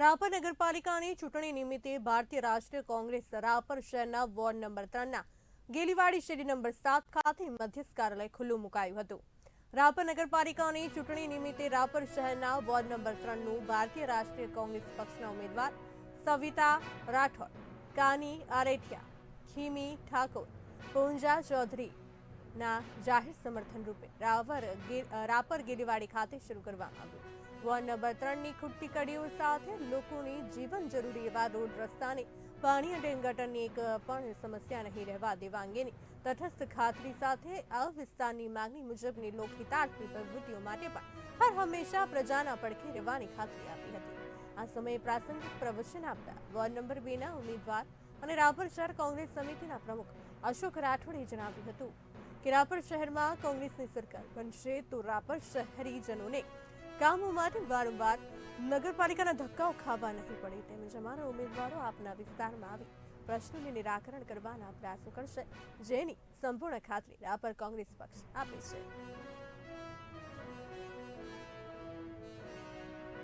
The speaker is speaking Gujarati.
રાપર નગરપાલિકાની ચૂંટણી નિમિત્તે ભારતીય રાષ્ટ્રીય કોંગ્રેસ રાપર શહેરના વોર્ડ નંબર ત્રણના ગેલીવાડી શેરી નંબર સાત ખાતે મધ્યસ્થ કાર્યાલય ખુલ્લું મુકાયું હતું. રાપર નગરપાલિકાની ચૂંટણી નિમિત્તે રાપર શહેરના વોર્ડ નંબર ત્રણનું ભારતીય રાષ્ટ્રીય કોંગ્રેસ પક્ષના ઉમેદવાર સવિતા રાઠોડ, કાની આરેઠિયા, ખીમી ઠાકોર, પૂંજા ચૌધરી ના જાહેર સમર્થન રૂપે રાપર ગેલીવાડી ખાતે શરૂ કરવામાં આવ્યું. વોર્ડ નંબર ત્રણની ખૂટતી કડીઓ સાથે લોકોની જીવન જરૂરી એવા રોડ રસ્તાને પાણી અને ગટરની એક પણ સમસ્યા નહીં રહેવા દેવા અંગેની તટસ્થ ખાતરી સાથે આ વિસ્તારની માંગણી મુજબની લોકહિતાર્થની પ્રવૃત્તિઓ માટે પણ હર હંમેશા પ્રજાના પડખે રહેવાની ખાતરી આપી હતી. આ સમયે પ્રાસંગિક પ્રવચન આપતા વોર્ડ નંબર બેના ઉમેદવાર અને રાપર શહેર કોંગ્રેસ સમિતિના પ્રમુખ અશોક રાઠોડે જણાવ્યું હતું કે રાપર શહેરમાં કોંગ્રેસની સરકાર બનશે તો રાપર શહેરીજનોને કામો માટે વારંવાર નગરપાલિકાના ધક્કાઓ ખાવા નહીં પડે. તેમજ અમારા ઉમેદવારો આપના વિસ્તારમાં આવી પ્રશ્નોને નિરાકરણ કરવાના પ્રયાસો કરશે. જેની સંપૂર્ણ ખાતરી રાપર કોંગ્રેસ પક્ષ આપે છે.